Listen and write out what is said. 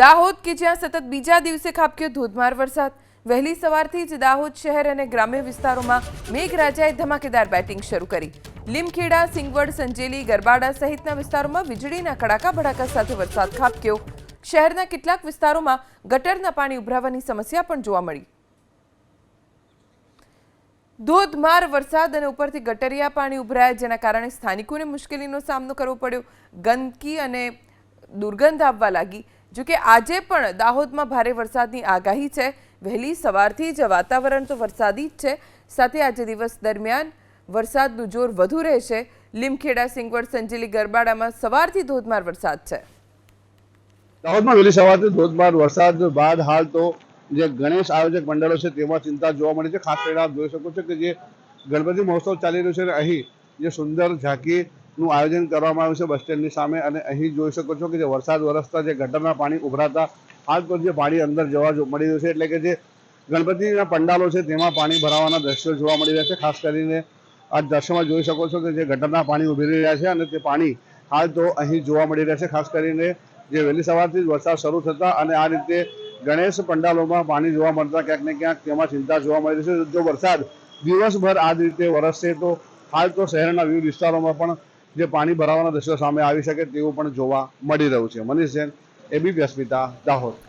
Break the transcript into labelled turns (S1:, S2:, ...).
S1: દાહોદ કે જ્યાં સતત બીજા દિવસે ખાબક્યો ધોધમાર વરસાદ. વહેલી સવારથી જ દાહોદ શહેર અને ગ્રામ્ય વિસ્તારોમાં મેઘરાજાએ ધમાકેદાર બેટિંગ શરૂ કરી. લીમખેડા, સિંગવડ, સંજેલી, ગરબાડા સહિતના વિસ્તારોમાં વીજળીના કડાકા ભડાકા સાથે વરસાદ ખાબક્યો. શહેરના કેટલાક વિસ્તારોમાં ગટરના પાણી ઉભરાવાની સમસ્યા પણ જોવા મળી. ધોધમાર વરસાદ અને ઉપરથી ગટરિયા પાણી ઉભરાયા જેના કારણે સ્થાનિકોને મુશ્કેલીનો સામનો કરવો પડ્યો. ગંદકી અને દુર્ગંધ આવવા લાગી. જો કે આજે પણ દાહોદમાં ભારે વરસાદની આગાહી છે. વહેલી સવારથી જ વાતાવરણ તો વરસાદી જ છે. સાથે આજે દિવસ દરમિયાન વરસાદનું જોર વધુ રહેશે. લીમખેડા, સિંગવડ, સંજેલી, ગરબાડામાં સવારથી ધોધમાર વરસાદ છે.
S2: દાહોદમાં વહેલી સવારથી ધોધમાર વરસાદ બાદ હાલ તો જે ગણેશ આયોજક મંડળો છે તેમાં ચિંતા જોવા મળી છે. ખાસ કરીને આપ જોઈ શકો છો કે જે ગણપતિ મહોત્સવ ચાલી રહ્યો છે અહીં જે સુંદર ઝાંકીનું આયોજન કરવામાં આવ્યું છે બસ સ્ટેન્ડની સામે અને અહીં જોઈ શકો છો કે જે વરસાદ વરસતા જે ગટરના પાણી ઉભરાતા, હાલ તો જે પાણી અંદર જવા મળી રહ્યું છે, એટલે કે જે ગણપતિના પંડાલો છે તેમાં પાણી ભરાવાના દ્રશ્યો જોવા મળી રહ્યા છે. ખાસ કરીને આ દ્રશ્યમાં જોઈ શકો છો કે જે ગટરના પાણી ઉભરી રહ્યા છે અને તે પાણી હાલ તો અહીં જોવા મળી રહ્યા છે. ખાસ કરીને જે વહેલી સવારથી જ વરસાદ શરૂ થતા અને આ રીતે ગણેશ પંડાલોમાં પાણી જોવા મળતા ક્યાંક ને ક્યાંક તેમાં ચિંતા જોવા મળી રહી છે. જો વરસાદ દિવસભર આ રીતે વરસશે તો હાલ તો શહેરના વિવિધ વિસ્તારોમાં પણ જે પાણી ભરાવાના દ્રશ્યો સામે આવી શકે તેવું પણ જોવા મળી રહ્યું છે. મનીષ જૈન એબીપી અસ્મિતા દાહોદ